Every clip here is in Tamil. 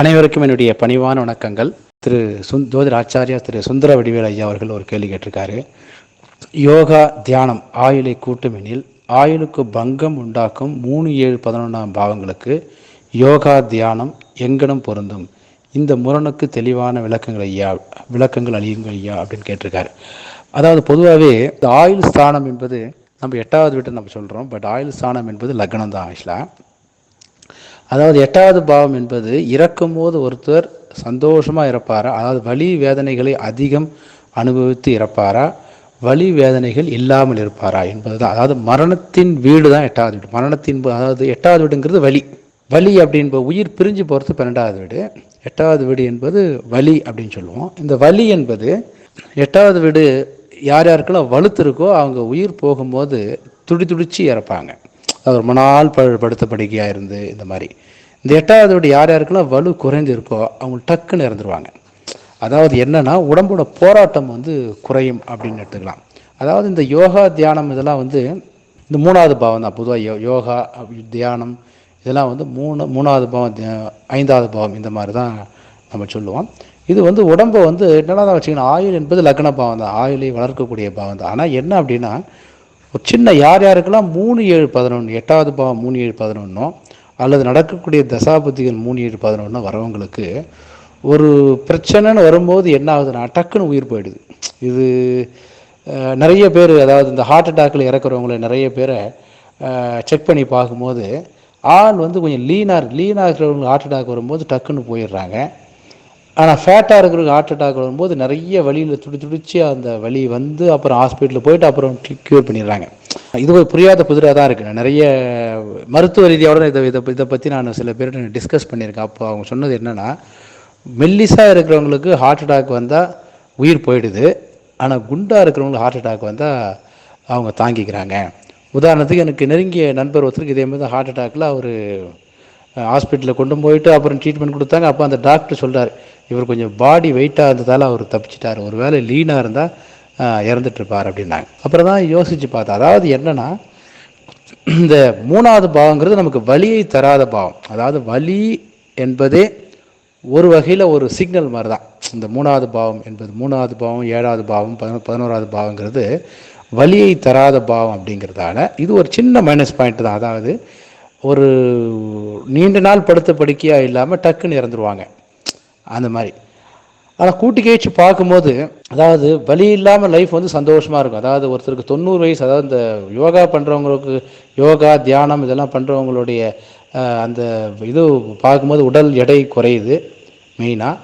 அனைவருக்கும் என்னுடைய பணிவான வணக்கங்கள். திரு சுந் ஜோதிர் ஆச்சாரியா திரு சுந்தர வடிவேல் ஐயா அவர்கள் ஒரு கேள்வி கேட்டிருக்காரு. யோகா தியானம் ஆயுளை கூட்டுமெனில் ஆயுளுக்கு பங்கம் உண்டாக்கும் மூணு ஏழு பதினொன்றாம் பாவங்களுக்கு யோகா தியானம் எங்கனம் பொருந்தும்? இந்த முரணுக்கு தெளிவான விளக்கங்கள் ஐயா விளக்கங்கள் அழியுங்கள் ஐயா அப்படின்னு கேட்டிருக்காரு. அதாவது பொதுவாகவே இந்த ஆயுள் ஸ்தானம் என்பது நம்ம எட்டாவது வீட்டை நம்ம சொல்கிறோம் பட் ஆயுள் ஸ்தானம் என்பது லக்னம் தான் ஆக்சுவலாக அதாவது எட்டாவது பாவம் என்பது இறக்கும் போது ஒருத்தர் சந்தோஷமாக இறப்பாரா? அதாவது வலி வேதனைகளை அதிகம் அனுபவித்து இறப்பாரா? வலி வேதனைகள் இல்லாமல் இருப்பாரா என்பதுதான். அதாவது மரணத்தின் வீடு தான் எட்டாவது வீடு. மரணத்தின் அதாவது எட்டாவது வீடுங்கிறது வலி. வலி அப்படின்ப உயிர் பிரிஞ்சு போகிறது பன்னெண்டாவது வீடு. எட்டாவது வீடு என்பது வலி அப்படின்னு சொல்லுவோம். இந்த வலி என்பது எட்டாவது வீடு யார் யாருக்கெல்லாம் வலுத்து இருக்கோ அவங்க உயிர் போகும்போது துடி துடிச்சு இறப்பாங்க. அது ரொம்ப நாள் ப படுத்த படுக்கையாக இருந்து இந்த மாதிரி. இந்த எட்டாவது வீடு யார் யாருக்கெல்லாம் வலு குறைஞ்சிருக்கோ அவங்க டக்குன்னு இறந்துருவாங்க. அதாவது என்னென்னா உடம்போட போராட்டம் வந்து குறையும் அப்படின்னு எடுத்துக்கலாம். அதாவது இந்த யோகா தியானம் இதெல்லாம் வந்து இந்த மூணாவது பாவம் தான். பொதுவாக யோ யோகா தியானம் இதெல்லாம் வந்து மூணு மூணாவது பாவம் ஐந்தாவது பாவம் இந்த மாதிரி தான் நம்ம சொல்லுவோம். இது வந்து உடம்பை வந்து என்னென்னா தான் வச்சுக்கணும் ஆயுள் என்பது லக்ன பாவம் தான். ஆயுளை வளர்க்கக்கூடிய பாவம் தான். ஆனால் என்ன அப்படின்னா ஒரு சின்ன யார் யாருக்கெல்லாம் மூணு ஏழு பதினொன்று எட்டாவது பாவம் மூணு ஏழு பதினொன்றோ அல்லது நடக்கக்கூடிய தசாபதிகள் மூணு ஏழு பதினொன்றோ வரவங்களுக்கு ஒரு பிரச்சனைன்னு வரும்போது என்ன ஆகுதுன்னா டக்குன்னு உயிர் போயிடுது. இது நிறைய பேர் அதாவது இந்த ஹார்ட் அட்டாக்கில் இறக்குறவங்கள நிறைய பேரை செக் பண்ணி பார்க்கும்போது ஆள் வந்து கொஞ்சம் லீனாக லீனாக இருக்கிறவங்க ஹார்ட் அட்டாக் வரும்போது டக்குன்னு போயிடுறாங்க. ஆனால் ஃபேட்டாக இருக்கிறவங்க ஹார்ட் அட்டாக் வரும்போது நிறைய வழியில் துடி துடிச்சு அந்த வழி வந்து அப்புறம் ஹாஸ்பிட்டலில் போயிட்டு அப்புறம் க்யூர் பண்ணிடுறாங்க. இது ஒரு புரியாத புதிராக தான் இருக்குது நிறைய மருத்துவ ரீதியோட இதை இதை இதை பற்றி நான் சில பேர்கிட்ட டிஸ்கஸ் பண்ணியிருக்கேன். அப்போ அவங்க சொன்னது என்னென்னா மெல்லிஸாக இருக்கிறவங்களுக்கு ஹார்ட் அட்டாக் வந்தால் உயிர் போயிடுது. ஆனால் குண்டாக இருக்கிறவங்களுக்கு ஹார்ட் அட்டாக் வந்தால் அவங்க தாங்கிக்கிறாங்க. உதாரணத்துக்கு எனக்கு நெருங்கிய நண்பர் ஒருத்தருக்கு இதே மாதிரி ஹார்ட் அட்டாக்கில் அவர் ஹாஸ்பிட்டலில் கொண்டு போயிட்டு அப்புறம் ட்ரீட்மெண்ட் கொடுத்தாங்க. அப்போ அந்த டாக்டர் சொல்கிறார் இவர் கொஞ்சம் பாடி வெயிட்டாக இருந்ததால் அவர் தப்பிச்சிட்டார். ஒரு வேளை லீனாக இருந்தால் இறந்துட்டுருப்பார் அப்படின்னாங்க. அப்புறம் தான் யோசித்து பார்த்தேன் அதாவது என்னென்னா இந்த மூணாவது பாவங்கிறது நமக்கு வலியை தராத பாவம். அதாவது வலி என்பதே ஒரு வகையில் ஒரு சிக்னல் மாதிரி தான் இந்த மூணாவது பாவம் என்பது மூணாவது பாவம் ஏழாவது பாவம் பதினோ பதினோராவது பாவங்கிறது வலியை தராத பாவம் அப்படிங்கிறதால இது ஒரு சின்ன மைனஸ் பாயிண்ட் தான். அதாவது ஒரு நீண்ட நாள் படுத்த படுக்கையாக இல்லாமல் டக்குன்னு இறந்துருவாங்க. அந்த மாதிரி. ஆனால் கூட்டி கழிச்சு பார்க்கும்போது அதாவது வலி இல்லாமல் லைஃப் வந்து சந்தோஷமாக இருக்கும். அதாவது ஒருத்தருக்கு தொண்ணூறு வயசு அதாவது இந்த யோகா பண்ணுறவங்களுக்கு யோகா தியானம் இதெல்லாம் பண்ணுறவங்களுடைய அந்த இது பார்க்கும்போது உடல் எடை குறையுது மெயினாக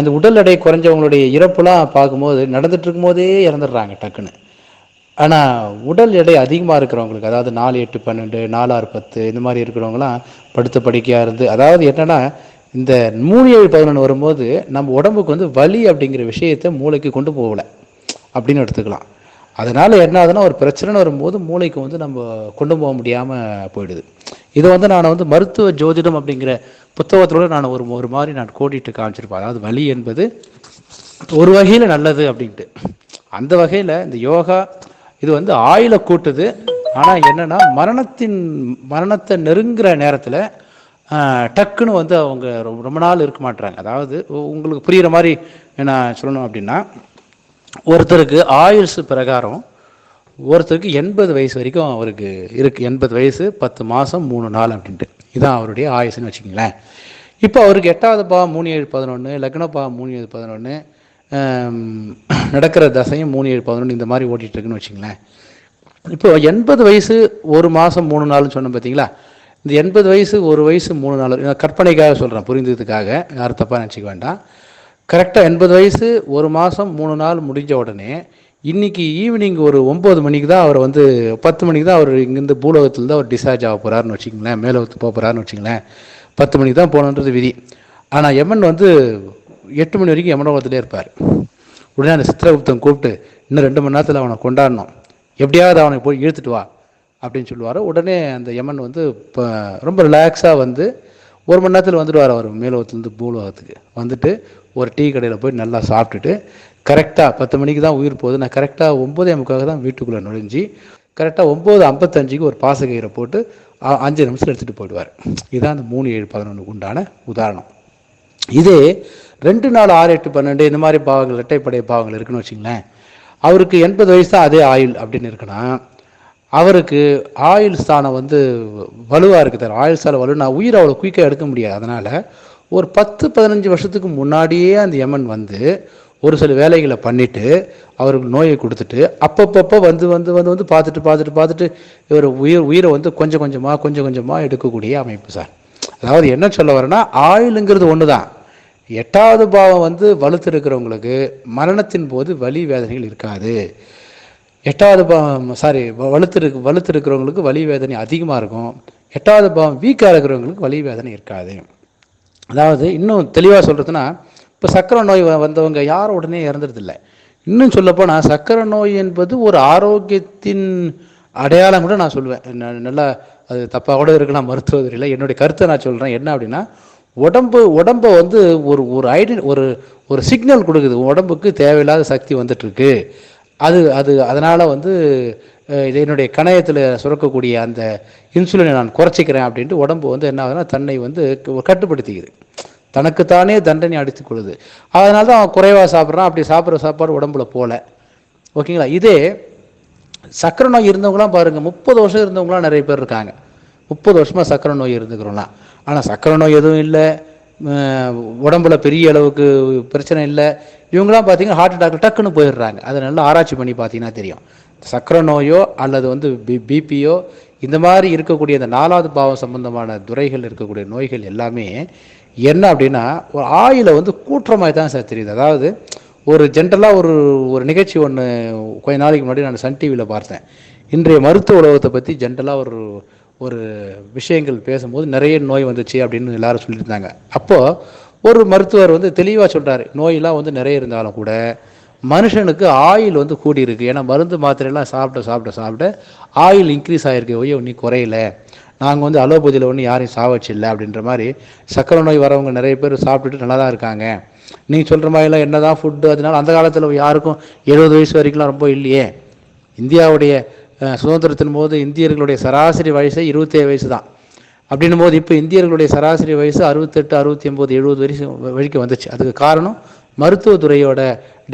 இந்த உடல் எடை குறைஞ்சவங்களுடைய இறப்புலாம் பார்க்கும்போது நடந்துட்டு இருக்கும்போதே இறந்துடுறாங்க டக்குன்னு. ஆனால் உடல் எடை அதிகமாக இருக்கிறவங்களுக்கு அதாவது நாலு எட்டு பன்னெண்டு நாலாறு பத்து இந்த மாதிரி இருக்கிறவங்களாம் படுத்த படுக்கையாக இருந்து அதாவது என்னென்னா இந்த மூணு ஏழு பதினொன்று வரும்போது நம்ம உடம்புக்கு வந்து வலி அப்படிங்கிற விஷயத்தை மூளைக்கு கொண்டு போகலை அப்படின்னு எடுத்துக்கலாம். அதனால் என்ன ஆகுதுன்னா ஒரு பிரச்சனை வரும்போது மூளைக்கு வந்து நம்ம கொண்டு போக முடியாமல் போயிடுது. இதை வந்து நான் வந்து மருத்துவ ஜோதிடம் அப்படிங்கிற புத்தகத்தோட நான் ஒரு ஒரு மாதிரி நான் கோடிட்டு காமிச்சிருப்பேன். அதாவது வலி என்பது ஒரு வகையில் நல்லது அப்படின்ட்டு. அந்த வகையில் இந்த யோகா இது வந்து ஆயுளை கூட்டுது. ஆனால் என்னென்னா மரணத்தின் மரணத்தை நெருங்குற நேரத்தில் டக்குன்னு வந்து அவங்க ரொம்ப ரொம்ப நாள் இருக்க மாட்டுறாங்க அதாவது உங்களுக்கு புரிகிற மாதிரி நான் சொல்லணும் அப்படின்னா ஒருத்தருக்கு ஆயுள்ஸ் பிரகாரம் ஒருத்தருக்கு எண்பது வயசு வரைக்கும் அவருக்கு இருக்கு. எண்பது வயசு பத்து மாதம் மூணு நாள் அப்படின்ட்டு இதுதான் அவருடைய ஆயுசுன்னு வச்சுக்கங்களேன். இப்போ அவருக்கு எட்டாவது பா மூணு ஏழு பதினொன்று லக்னப்பா மூணு ஏழு பதினொன்று நடக்கிற தசையும் மூணு ஏழு பதினொன்று இந்த மாதிரி ஓட்டிகிட்ருக்குன்னு வச்சுங்களேன். இப்போ எண்பது வயசு ஒரு மாதம் மூணு நாள்னு சொன்னோம் பார்த்தீங்களா இந்த எண்பது வயசு ஒரு வயசு மூணு நாள். நான் கற்பனைக்காக சொல்கிறேன் புரிந்ததுக்காக. யாரும் தப்பாக நினச்சிக்க வேண்டாம். கரெக்டாக எண்பது வயசு ஒரு மாதம் மூணு நாள் முடிஞ்ச உடனே இன்னைக்கு ஈவினிங் ஒரு ஒம்பது மணிக்கு தான் அவர் வந்து பத்து மணிக்கு தான் அவர் இங்கேருந்து பூலோகத்துலேருந்து அவர் டிஸ்சார்ஜ் ஆக போகிறாருன்னு வச்சுங்களேன் மேலோகத்துக்கு போக போகிறாருன்னு வச்சுங்களேன். பத்து மணிக்கு தான் போகணுன்றது விதி. ஆனால் எமன் வந்து எட்டு மணி வரைக்கும் யமனோகத்திலே இருப்பார். உடனே அந்த சித்திரகுப்தன் கூப்பிட்டு இன்னும் ரெண்டு மணி நேரத்தில் அவனை கொண்டாடணும். எப்படியாவது அவனை போய் இழுத்துட்டு வா அப்படின்னு சொல்லுவார். உடனே அந்த யமன் வந்து இப்போ ரொம்ப ரிலாக்ஸாக வந்து ஒரு மணி நேரத்தில் வந்துடுவார் அவர் மேலோகத்துலேருந்து பூலோகத்துக்கு. வந்துட்டு ஒரு டீ கடையில் போய் நல்லா சாப்பிட்டுட்டு கரெக்டாக பத்து மணிக்கு தான் உயிர் போகுது. நான் கரெக்டாக ஒம்பதே முக்காக தான் வீட்டுக்குள்ளே நுழைஞ்சி கரெக்டாக ஒம்பது ஐம்பத்தஞ்சுக்கு ஒரு பாசகயிறை போட்டு அஞ்சு நிமிஷம் எடுத்துகிட்டு போயிடுவார். இதுதான் அந்த மூணு ஏழு பதினொன்றுக்கு உண்டான உதாரணம். இதே ரெண்டு நாலு ஆறு எட்டு பன்னெண்டு இந்த மாதிரி பாவங்கள் இரட்டைப்படை பாவங்கள் இருக்குன்னு வச்சுங்களேன். அவருக்கு எண்பது வயசு தான் அதே ஆயுள் அப்படின்னு இருக்குன்னா அவருக்கு ஆயுள் ஸ்தானம் வந்து வலுவாக இருக்குது சார் ஆயுள் ஸ்தானம் வலுனா உயிரை அவ்வளோ குயிக்காக எடுக்க முடியாது. அதனால் ஒரு பத்து பதினஞ்சு வருஷத்துக்கு முன்னாடியே அந்த யமன் வந்து ஒரு சில வேலைகளை பண்ணிவிட்டு அவருக்கு நோயை கொடுத்துட்டு அப்பப்பப்போ வந்து வந்து வந்து வந்து பார்த்துட்டு பார்த்துட்டு பார்த்துட்டு இவர் உயிர் உயிரை வந்து கொஞ்சம் கொஞ்சமாக கொஞ்சம் கொஞ்சமாக எடுக்கக்கூடிய அமைப்பு சார். அதாவது என்ன சொல்ல வரேன்னா ஆயுளுங்கிறது ஒன்று தான் எட்டாவது பாவம் வந்து வலுத்து இருக்கிறவங்களுக்கு மரணத்தின் போது வலி வேதனைகள் இருக்காது. எட்டாவது பாவம் சாரி வலுத்து இருக்கு வலுத்து இருக்கிறவங்களுக்கு வலி வேதனை அதிகமாக இருக்கும். எட்டாவது பாவம் வீக்காக இருக்கிறவங்களுக்கு வலி வேதனை இருக்காது. அதாவது இன்னும் தெளிவாக சொல்கிறதுனா இப்போ சக்கரை நோய் வ- வந்தவங்க யாரும் உடனே இறந்துறதில்லை. இன்னும் சொல்லப்போனால் சக்கரை நோய் என்பது ஒரு ஆரோக்கியத்தின் அடையாளம் கூட நான் சொல்லுவேன். நல்லா அது தப்பாக கூட இருக்கலாம் மருத்துவத்தில் என்னுடைய கருத்தை நான் சொல்கிறேன் என்ன அப்படின்னா உடம்பு உடம்பை வந்து ஒரு ஒரு ஐடி ஒரு ஒரு சிக்னல் கொடுக்குது. உடம்புக்கு தேவையில்லாத சக்தி வந்துட்டுருக்கு. அது அது அதனால் வந்து இது என்னுடைய கணையத்தில் சுரக்கக்கூடிய அந்த இன்சுலினை நான் குறைச்சிக்கிறேன் அப்படின்ட்டு உடம்பு வந்து என்ன ஆகுதுன்னா தன்னை வந்து க- கட்டுப்படுத்திக்குது. தனக்குத்தானே தண்டனை அடித்து கொள்ளுது. அதனால தான் அவன் குறைவாக சாப்பிட்றான். அப்படி சாப்பிட்ற சாப்பாடு உடம்புல போல. ஓகேங்களா? இதே சக்கரை நோய் இருந்தவங்களாம் பாருங்கள் முப்பது வருஷம் இருந்தவங்களாம் நிறைய பேர் இருக்காங்க. முப்பது வருஷமாக சக்கரை நோய் இருந்துக்கிறோம்லாம் ஆனால் சக்கரை நோய் எதுவும் இல்லை. உடம்புல பெரிய அளவுக்கு பிரச்சனை இல்லை. இவங்களாம் பார்த்தீங்கன்னா ஹார்ட் அட்டாக் டக்குன்னு போயிடுறாங்க. அதை நல்லா ஆராய்ச்சி பண்ணி பார்த்தீங்கன்னா தெரியும். சக்கரை நோயோ அல்லது வந்து பி பிபியோ இந்த மாதிரி இருக்கக்கூடிய இந்த நாலாவது பாவம் சம்பந்தமான துறைகள் இருக்கக்கூடிய நோய்கள் எல்லாமே என்ன அப்படின்னா ஒரு ஆயில வந்து கூட்டுற மாதிரி தான் சார் தெரியுது. அதாவது ஒரு ஜென்ரலாக ஒரு ஒரு நிகழ்ச்சி ஒன்று கொஞ்ச நாளைக்கு முன்னாடி நான் சன் டிவியில் பார்த்தேன். இன்றைய மருத்துவ உலகத்தை பற்றி ஜென்ரலாக ஒரு ஒரு விஷயங்கள் பேசும்போது நிறைய நோய் வந்துச்சு அப்படின்னு எல்லாரும் சொல்லியிருந்தாங்க. அப்போது ஒரு மருத்துவர் வந்து தெளிவாக சொல்கிறார் நோயெல்லாம் வந்து நிறைய இருந்தாலும் கூட மனுஷனுக்கு ஆயில் வந்து கூடியிருக்கு. ஏன்னா மருந்து மாத்திரையெல்லாம் சாப்பிட சாப்பிட சாப்பிட ஆயில் இன்க்ரீஸ் ஆகிருக்கு ஒய்யோ நீ குறையில. நாங்கள் வந்து அலோபதியில் ஒன்றும் யாரையும் சாவச்சில்லை அப்படின்ற மாதிரி சக்கரை நோய் வரவங்க நிறைய பேர் சாப்பிட்டுட்டு நல்லா தான் இருக்காங்க. நீங்கள் சொல்கிற மாதிரிலாம் என்ன தான் ஃபுட்டு அதனால அந்த காலத்தில் யாருக்கும் எழுபது வயசு வரைக்கும்லாம் ரொம்ப இல்லையே. இந்தியாவுடைய சுதந்திரத்தின் போது இந்தியர்களுடைய சராசரி வயசு இருபத்தேழு வயசு தான் அப்படின்னும் போது இப்போ இந்தியர்களுடைய சராசரி வயசு அறுபத்தெட்டு அறுபத்தி ஒம்பது எழுபது வயசு வரைக்கும் வந்துச்சு. அதுக்கு காரணம் மருத்துவத்துறையோட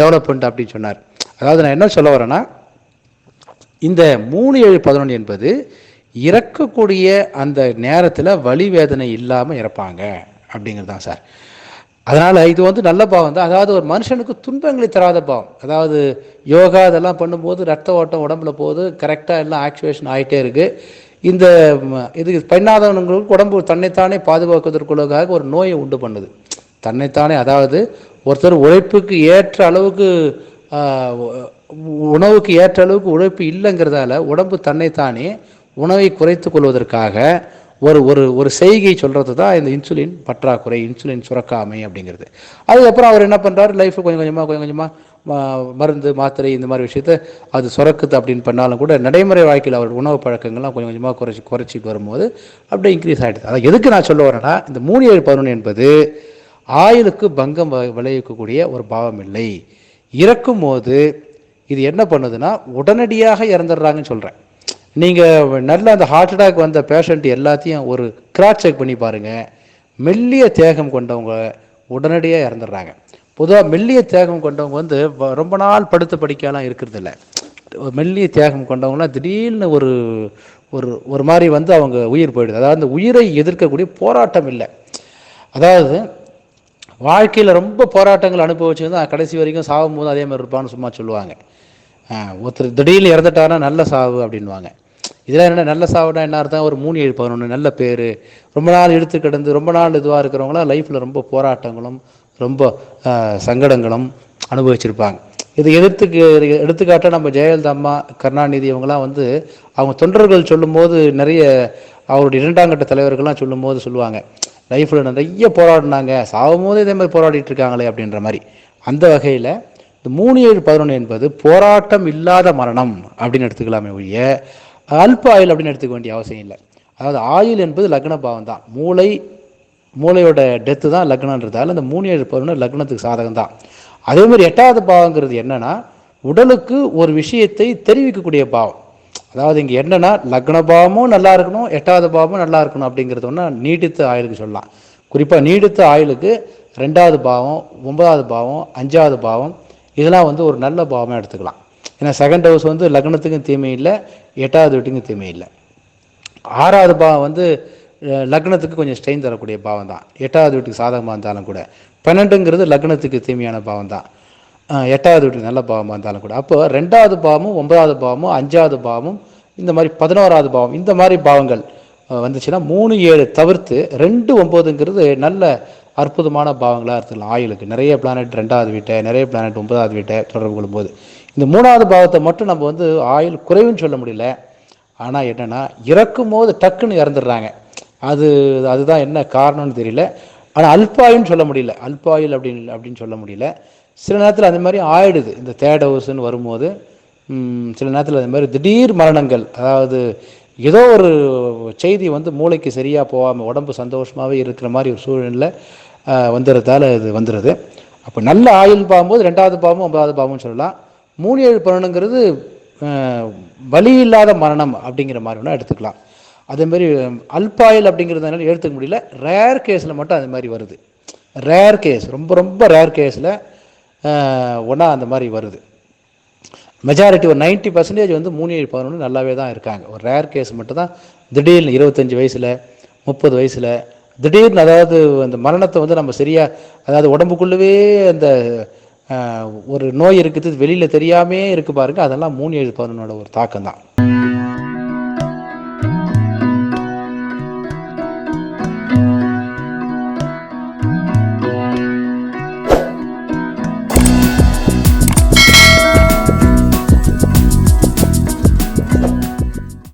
டெவலப்மெண்ட் அப்படின்னு சொன்னார். அதாவது நான் என்ன சொல்ல வரேன்னா இந்த மூணு ஏழு பதினொன்று என்பது இறக்கக்கூடிய அந்த நேரத்தில் வலி வேதனை இல்லாமல் இறப்பாங்க அப்படிங்கிறது தான் சார். அதனால் இது வந்து நல்ல பாவம் தான். அதாவது ஒரு மனுஷனுக்கு துன்பங்களை தராத பாவம். அதாவது யோகா இதெல்லாம் பண்ணும்போது ரத்த ஓட்டம் உடம்புல போகுது. கரெக்டாக எல்லாம் ஆக்டிவேஷன் ஆகிட்டே இருக்குது இந்த இது பெண்ணாதவங்களுக்கு உடம்பு தன்னைத்தானே பாதுகாக்கிறதுக்குள்ளதாக ஒரு நோயை உண்டு பண்ணுது. தன்னைத்தானே அதாவது ஒருத்தர் உழைப்புக்கு ஏற்ற அளவுக்கு உணவுக்கு ஏற்ற அளவுக்கு உழைப்பு இல்லைங்கிறதால உடம்பு தன்னைத்தானே உணவை குறைத்து கொள்வதற்காக ஒரு ஒரு ஒரு செய்கை சொல்கிறது தான் இந்த இன்சுலின் பற்றாக்குறை இன்சுலின் சுரக்காமை அப்படிங்கிறது. அதுக்கப்புறம் அவர் என்ன பண்ணுறாரு லைஃப் கொஞ்சம் கொஞ்சமாக கொஞ்சம் கொஞ்சமாக மருந்து மாத்திரை இந்த மாதிரி விஷயத்த அது சுரக்குது அப்படின்னு பண்ணாலும் கூட நடைமுறை வாழ்க்கையில் அவர் உணவு பழக்கங்கள்லாம் கொஞ்சம் கொஞ்சமாக குறைச்சி குறைச்சிட்டு வரும்போது அப்படியே இன்க்ரீஸ் ஆகிடுது அதான் எதுக்கு நான் சொல்ல வரேன்னா இந்த மூணு ஏழு பதினொன்று என்பது ஆயுளுக்கு பங்கம் வ- விளைவிக்கக்கூடிய ஒரு பாவம் இல்லை இறக்கும் போது இது என்ன பண்ணுதுன்னா உடனடியாக இறந்துடுறாங்கன்னு சொல்கிறேன் நீங்கள் நல்ல அந்த ஹார்ட் அட்டாக் வந்த பேஷண்ட் எல்லாத்தையும் ஒரு கிராஸ் செக் பண்ணி பாருங்கள் மெல்லிய தேகம் கொண்டவங்க உடனடியாக இறந்துடுறாங்க. பொதுவாக மெல்லிய தேகம் கொண்டவங்க வந்து ரொம்ப நாள் படுத்து படிக்கலாம் இருக்கிறதில்ல. மெல்லிய தேகம் கொண்டவங்களாம் திடீர்னு ஒரு ஒரு ஒரு மாதிரி வந்து அவங்க உயிர் போயிடுது. அதாவது அந்த உயிரை எதிர்க்கக்கூடிய போராட்டம் இல்லை. அதாவது வாழ்க்கையில் ரொம்ப போராட்டங்கள் அனுபவிச்சிருந்தா கடைசி வரைக்கும் சாகும் போது அதே மாதிரி இருப்பான்னு சும்மா சொல்லுவாங்க. ஒருத்தர் திடீர்னு இறந்துட்டாருன்னா நல்ல சாவு அப்படின்வாங்க இதெல்லாம் என்ன நல்ல சாவுனா என்ன அர்த்தம்? ஒரு மூணு ஏழு பதினொன்று நல்ல பேர். ரொம்ப நாள் இழுத்து கிடந்து ரொம்ப நாள் இதுவாக இருக்கிறவங்களாம் லைஃப்பில் ரொம்ப போராட்டங்களும் ரொம்ப சங்கடங்களும் அனுபவிச்சிருப்பாங்க. இதை எதிர்த்துக்கு எடுத்துக்காட்டாக நம்ம ஜெயலலிதா அம்மா கருணாநிதி இவங்கெல்லாம் வந்து அவங்க தொண்டர்கள் சொல்லும்போது நிறைய அவருடைய இரண்டாம் கட்ட தலைவர்கள்லாம் சொல்லும்போது சொல்லுவாங்க. லைஃப்பில் நிறைய போராடினாங்க சாகும் போது இதே மாதிரி போராடிட்டு இருக்காங்களே அப்படின்ற மாதிரி. அந்த வகையில் இந்த மூணு ஏழு பதினொன்று என்பது போராட்டம் இல்லாத மரணம் அப்படின்னு எடுத்துக்கலாமே ஒழிய அல்ப ஆயுள் அப்படின்னு எடுத்துக்க வேண்டிய அவசியம் இல்லை. அதாவது ஆயுள் என்பது லக்ன பாவம் தான். மூளை மூளையோட டெத்து தான் லக்னன்றதால இந்த மூணு ஏழு பதினொன்று லக்னத்துக்கு சாதகம் தான். அதே மாதிரி எட்டாவது பாவங்கிறது என்னன்னா உடலுக்கு ஒரு விஷயத்தை தெரிவிக்கக்கூடிய பாவம். அதாவது இங்கே என்னென்னா லக்ன பாவமும் நல்லா இருக்கணும் எட்டாவது பாவமும் நல்லா இருக்கணும் அப்படிங்கிறது ஒன்றா நீடித்த ஆயுளுக்கு சொல்லலாம். குறிப்பாக நீடித்த ஆயுளுக்கு ரெண்டாவது பாவம் ஒன்பதாவது பாவம் அஞ்சாவது பாவம் இதெல்லாம் வந்து ஒரு நல்ல பாவமாக எடுத்துக்கலாம். ஏன்னா செகண்ட் ஹவுஸ் வந்து லக்னத்துக்கும் தீமை இல்லை எட்டாவது வீட்டுக்கும் தீமை இல்லை. ஆறாவது பாவம் வந்து லக்னத்துக்கு கொஞ்சம் ஸ்ட்ரெயின் தரக்கூடிய பாவம் தான். எட்டாவது வீட்டுக்கு சாதகமாக இருந்தாலும் கூட. பன்னெண்டுங்கிறது லக்னத்துக்கு தீமையான பாவம் தான். எட்டாவது வீட்டுக்கு நல்ல பாவமாக இருந்தாலும் கூட. அப்போ ரெண்டாவது பாவமும் ஒன்பதாவது பாவமும் அஞ்சாவது பாவமும் இந்த மாதிரி பதினோராவது பாவம் இந்த மாதிரி பாவங்கள் வந்துச்சுன்னா மூணு ஏழு தவிர்த்து ரெண்டு ஒம்போதுங்கிறது நல்ல அற்புதமான பாவங்களாக எடுத்துக்கலாம் ஆயுளுக்கு நிறைய பிளானட் ரெண்டாவது வீட்டை நிறைய பிளானட் ஒன்பதாவது வீட்டை தொடர்பு கொள்ளும்போது. இந்த மூணாவது பாவத்தை மட்டும் நம்ம வந்து ஆயுள் குறைவுன்னு சொல்ல முடியல. ஆனால் என்னென்னா இறக்கும் போது டக்குன்னு இறந்துடுறாங்க. அது அதுதான் என்ன காரணம்னு தெரியல. ஆனால் அல்பாயுன்னு சொல்ல முடியல. அல்பாயுள் அப்படின்னு அப்படின்னு சொல்ல முடியல. சில நேரத்தில் அந்த மாதிரி ஆயிடுது. இந்த தேர்ட் ஹவுஸ்ன்னு வரும்போது சில நேரத்தில் அந்த மாதிரி திடீர் மரணங்கள் அதாவது ஏதோ ஒரு செய்தி வந்து மூளைக்கு சரியாக போகாமல் உடம்பு சந்தோஷமாகவே இருக்கிற மாதிரி ஒரு சூழ்நிலை வந்துடுறதால இது வந்துடுது அப்போ நல்ல ஆயுள் பாகும்போது ரெண்டாவது பாவமும் ஒன்பதாவது பாவம்னு சொல்லலாம். மூணு ஏழு பன்னெண்டுங்கிறது வலி இல்லாத மரணம் அப்படிங்கிற மாதிரி வேணால் எடுத்துக்கலாம். அதேமாரி அல்பாயில் அப்படிங்கிறதுனால எடுத்துக்க முடியல. ரேர் கேஸில் மட்டும் அது மாதிரி வருது. ரேர் கேஸ் ரொம்ப ரொம்ப ரேர் கேஸில் ஒன்றா அந்த மாதிரி வருது. மெஜாரிட்டி ஒரு 90% பர்சன்டேஜ் வந்து மூணு ஏழு பதினொன்று நல்லாவே தான் இருக்காங்க. ஒரு ரேர் கேஸ் மட்டும் தான் திடீர்னு இருபத்தஞ்சி வயசில் முப்பது வயசில் திடீர்னு அதாவது அந்த மரணத்தை வந்து நம்ம சரியாக அதாவது உடம்புக்குள்ளவே அந்த ஒரு நோய் இருக்குது வெளியில் தெரியாமே இருக்கு பாருங்க அதெல்லாம் மூணு ஏழு பதினொன்னோட ஒரு தாக்கம் தான்.